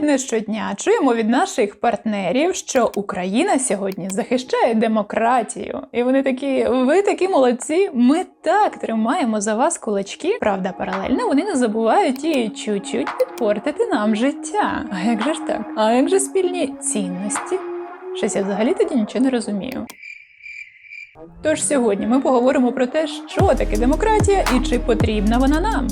Ледь щодня чуємо від наших партнерів, що Україна сьогодні захищає демократію. І вони такі, ви такі молодці. Ми так тримаємо за вас кулачки. Правда, паралельно вони не забувають і чуть-чуть підпортити нам життя. А як же ж так? А як же спільні цінності? Щось я взагалі тоді нічого не розумію. Тож сьогодні ми поговоримо про те, що таке демократія і чи потрібна вона нам.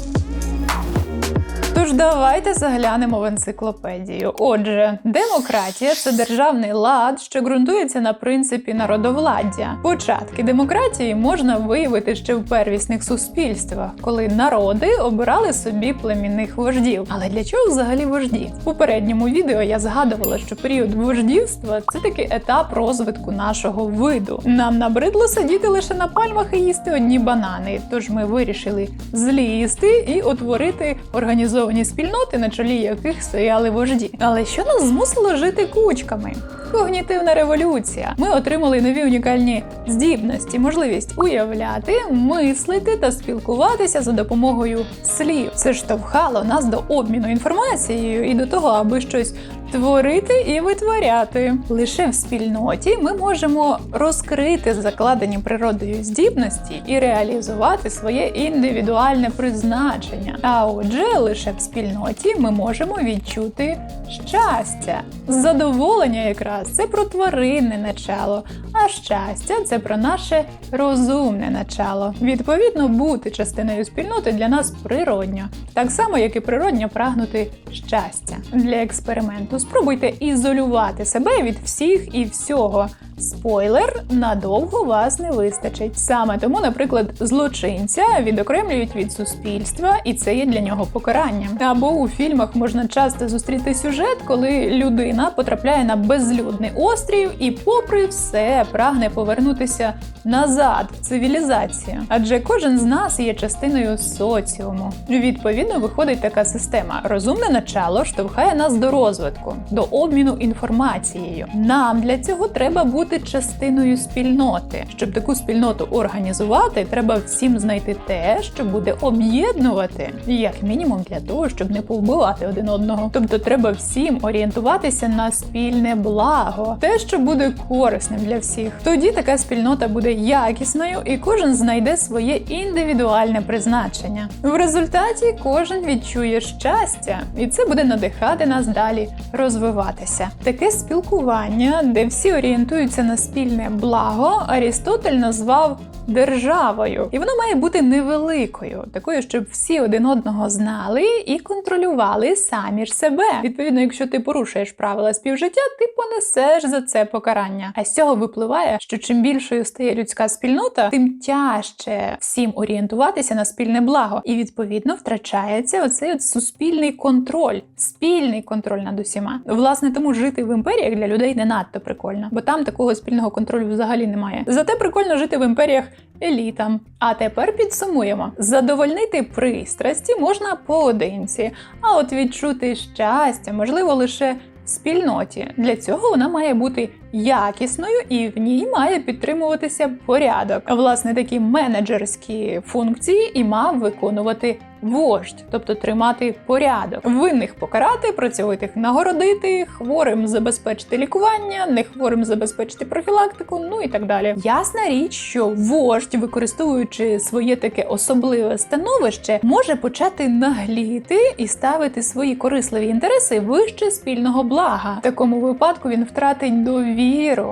Тож давайте заглянемо в енциклопедію. Отже, демократія це державний лад, що ґрунтується на принципі народовладдя. Початки демократії можна виявити ще в первісних суспільствах, коли народи обирали собі племінних вождів. Але для чого взагалі вожді? В попередньому відео я згадувала, що період вождівства це такий етап розвитку нашого виду. Нам набридло сидіти лише на пальмах і їсти одні банани. Тож ми вирішили злізти і утворити організовані спільноти, на чолі яких стояли вожді. Але що нас змусило жити кучками? Когнітивна революція. Ми отримали нові унікальні здібності, можливість уявляти, мислити та спілкуватися за допомогою слів. Це штовхало нас до обміну інформацією і до того, аби щось творити і витворяти. Лише в спільноті ми можемо розкрити закладені природою здібності і реалізувати своє індивідуальне призначення. А отже, лише в спільноті ми можемо відчути щастя, задоволення якраз це про тваринне начало, а щастя це про наше розумне начало. Відповідно, бути частиною спільноти для нас природньо, так само як і природньо прагнути щастя. Для експерименту спробуйте ізолювати себе від всіх і всього. Спойлер, надовго вас не вистачить. Саме тому, наприклад, злочинця відокремлюють від суспільства, і це є для нього покаранням. Або у фільмах можна часто зустріти сюжет, коли людина потрапляє на безлюдний острів і, попри все, прагне повернутися назад в цивілізацію. Адже кожен з нас є частиною соціуму. Відповідно, виходить така система. Розумне начало штовхає нас до розвитку, до обміну інформацією. Нам для цього треба бути частиною спільноти. Щоб таку спільноту організувати, треба всім знайти те, що буде об'єднувати, як мінімум для того, щоб не повбивати один одного. Тобто, треба всім орієнтуватися на спільне благо, те, що буде корисним для всіх. Тоді така спільнота буде якісною, і кожен знайде своє індивідуальне призначення. В результаті кожен відчує щастя, і це буде надихати нас далі розвиватися. Таке спілкування, де всі орієнтуються на спільне благо, Арістотель назвав державою, і вона має бути невеликою, такою, щоб всі один одного знали і контролювали самі ж себе. Відповідно, якщо ти порушуєш правила співжиття, ти понесеш за це покарання. А з цього випливає, що чим більшою стає людська спільнота, тим тяжче всім орієнтуватися на спільне благо, і відповідно втрачається оцей от суспільний контроль, спільний контроль над усіма. Власне, тому жити в імперіях для людей не надто прикольно, бо там такого спільного контролю взагалі немає. Зате прикольно жити в імперіях елітам. А тепер підсумуємо: задовольнити пристрасті можна поодинці, а от відчути щастя можливо лише спільноті. Для цього вона має бути якісною і в ній має підтримуватися порядок. Власне, такі менеджерські функції і мав виконувати вождь, тобто тримати порядок, винних покарати, працьовитих нагородити, хворим забезпечити лікування, нехворим забезпечити профілактику, ну і так далі. Ясна річ, що вождь, використовуючи своє таке особливе становище, може почати нагліти і ставити свої корисливі інтереси вище спільного блага. В такому випадку він втратить довіру,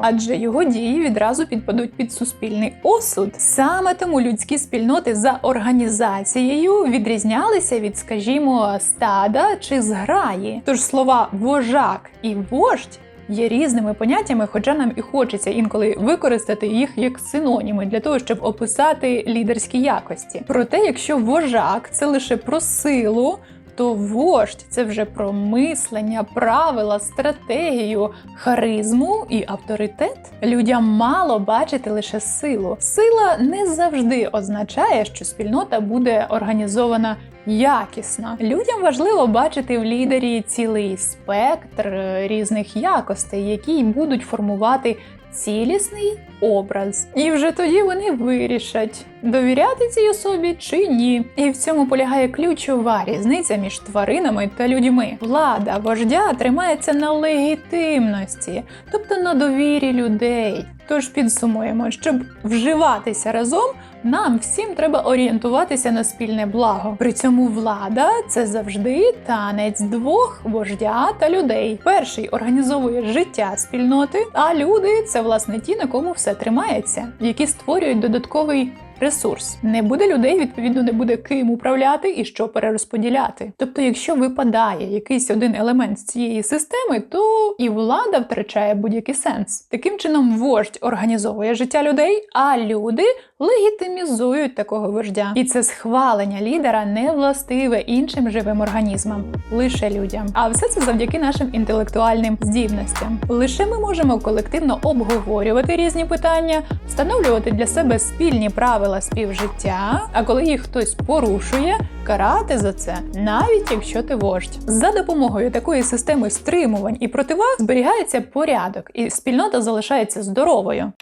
адже його дії відразу підпадуть під суспільний осуд. Саме тому людські спільноти за організацією відрізнялися від, скажімо, стада чи зграї. Тож слова вожак і вождь. Є різними поняттями, хоча нам і хочеться інколи використати їх як синоніми для того, щоб описати лідерські якості. Проте, якщо вожак це лише про силу, то вождь це вже про мислення, правила, стратегію, харизму і авторитет. Людям мало бачити лише силу. Сила не завжди означає, що спільнота буде організована якісно. Людям важливо бачити в лідері цілий спектр різних якостей, які й будуть формувати цілісний образ. І вже тоді вони вирішать, довіряти цій особі чи ні. І в цьому полягає ключова різниця між тваринами та людьми. Влада вождя тримається на легітимності, тобто на довірі людей. Тож підсумуємо, щоб вживатися разом, нам всім треба орієнтуватися на спільне благо. При цьому влада це завжди танець двох вождя та людей. Перший організовує життя спільноти, а люди це власне ті, на кому все тримається, які створюють додатковий. Ресурс не буде людей, відповідно, не буде ким управляти і що перерозподіляти. Тобто, якщо випадає якийсь один елемент з цієї системи, то і влада втрачає будь-який сенс. Таким чином, вождь організовує життя людей, а люди легітимізують такого вождя. І це схвалення лідера не властиве іншим живим організмам, лише людям. А все це завдяки нашим інтелектуальним здібностям. Лише ми можемо колективно обговорювати різні питання, встановлювати для себе спільні правила співжиття. А коли їх хтось порушує, карати за це, навіть якщо ти вождь. За допомогою такої системи стримувань і противаг зберігається порядок, і спільнота залишається здоровою.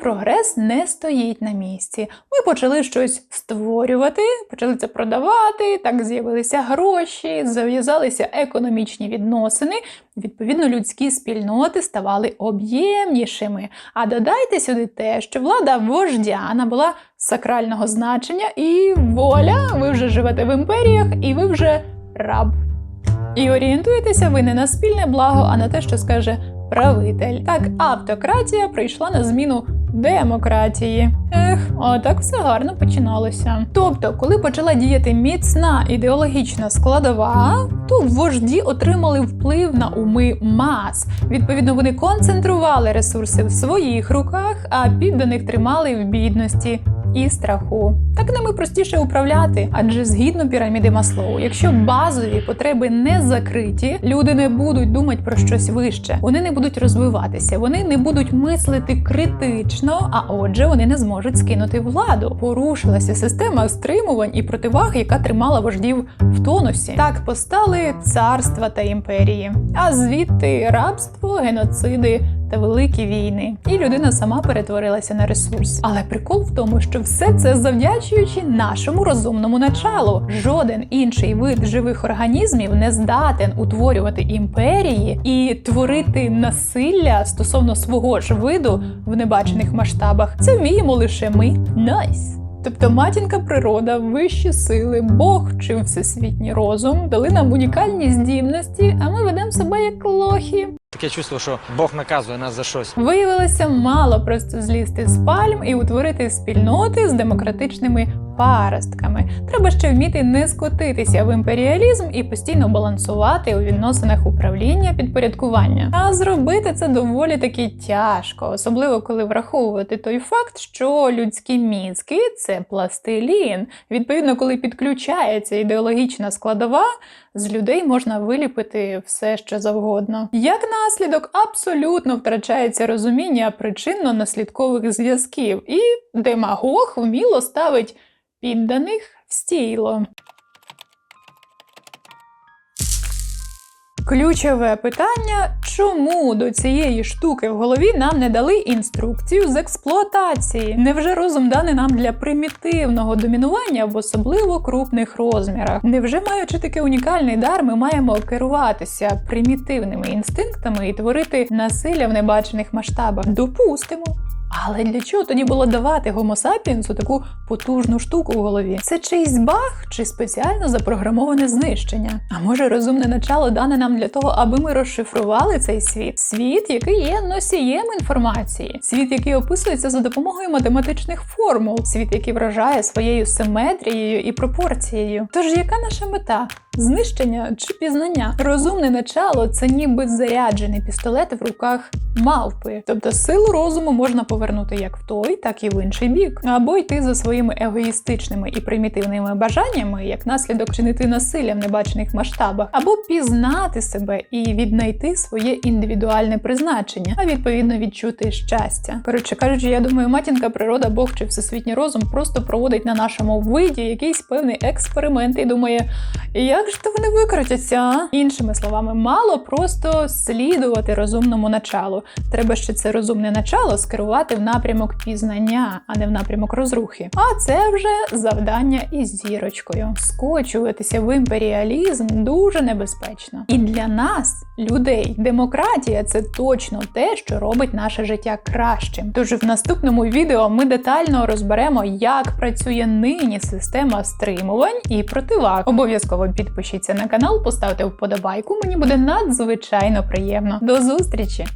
Прогрес не стоїть на місці. Ми почали щось створювати, почали це продавати, так з'явилися гроші, зав'язалися економічні відносини. Відповідно, людські спільноти ставали об'ємнішими. А додайте сюди те, що влада вождя набула сакрального значення, і воля, ви вже живете в імперіях, і ви вже раб. І орієнтуєтеся ви не на спільне благо, а на те, що скаже правитель. Так, автократія прийшла на зміну демократії. Ех, отак все гарно починалося. Тобто, коли почала діяти міцна ідеологічна складова, то вожді отримали вплив на уми мас. Відповідно, вони концентрували ресурси в своїх руках, а підданих тримали в бідності. І страху так ними простіше управляти, адже згідно піраміди Маслоу, якщо базові потреби не закриті, люди не будуть думати про щось вище, вони не будуть розвиватися, вони не будуть мислити критично, а отже, вони не зможуть скинути владу. Порушилася система стримувань і противаг, яка тримала вождів в тонусі. Так постали царства та імперії, а звідти рабство, геноциди. Та великі війни, і людина сама перетворилася на ресурс. Але прикол в тому, що все це завдячуючи нашому розумному началу. Жоден інший вид живих організмів не здатен утворювати імперії і творити насилля стосовно свого ж виду в небачених масштабах. Це вміємо лише ми. Найс! Тобто матінка природа, вищі сили, Бог чи всесвітній розум дали нам унікальні здібності, а ми ведемо себе як лохи. Таке чувство, що Бог наказує нас за щось. Виявилося мало просто злізти з пальм і утворити спільноти з демократичними паростками. Треба ще вміти не скотитися в імперіалізм і постійно балансувати у відносинах управління підпорядкування. А зробити це доволі таки тяжко, особливо коли враховувати той факт, що людські мізки це пластилін. Відповідно, коли підключається ідеологічна складова, з людей можна виліпити все що завгодно. Як наслідок, абсолютно втрачається розуміння причинно-наслідкових зв'язків, і демагог вміло ставить підданих в стіло. Ключове питання: чому до цієї штуки в голові нам не дали інструкцію з експлуатації? Невже розум даний нам для примітивного домінування в особливо крупних розмірах? Невже маючи такий унікальний дар, ми маємо керуватися примітивними інстинктами і творити насилля в небачених масштабах? Допустимо. Але для чого тоді було давати sapiens таку потужну штуку в голові? Це чийсь баг чи спеціально запрограмоване знищення? А може розумне начало дане нам для того, аби ми розшифрували цей світ? Світ, який є носієм інформації, світ, який описується за допомогою математичних формул, світ, який вражає своєю симетрією і пропорцією. Тож яка наша мета? Знищення чи пізнання. Розумне начало це ніби заряджений пістолет в руках мавпи. Тобто силу розуму можна повернути як в той, так і в інший бік, або йти за своїми егоїстичними і примітивними бажаннями, як наслідок чинити насилля в небачених масштабах, або пізнати себе і віднайти своє індивідуальне призначення, а відповідно відчути щастя. Коротше кажучи, я думаю, матінка природа, Бог чи всесвітній розум просто проводить на нашому виді якийсь певний експеримент і думає, як ж то вони викрутяться? а?» Іншими словами, мало просто слідувати розумному началу. Треба ще це розумне начало скерувати в напрямок пізнання, а не в напрямок розрухи. А це вже завдання із зірочкою. Скочуватися в імперіалізм дуже небезпечно. І для нас, людей, демократія це точно те, що робить наше життя кращим. Тож в наступному відео ми детально розберемо, як працює нині система стримувань і противаг. Обов'язково підпишіться на канал, поставте вподобайку. Мені буде надзвичайно приємно. До зустрічі!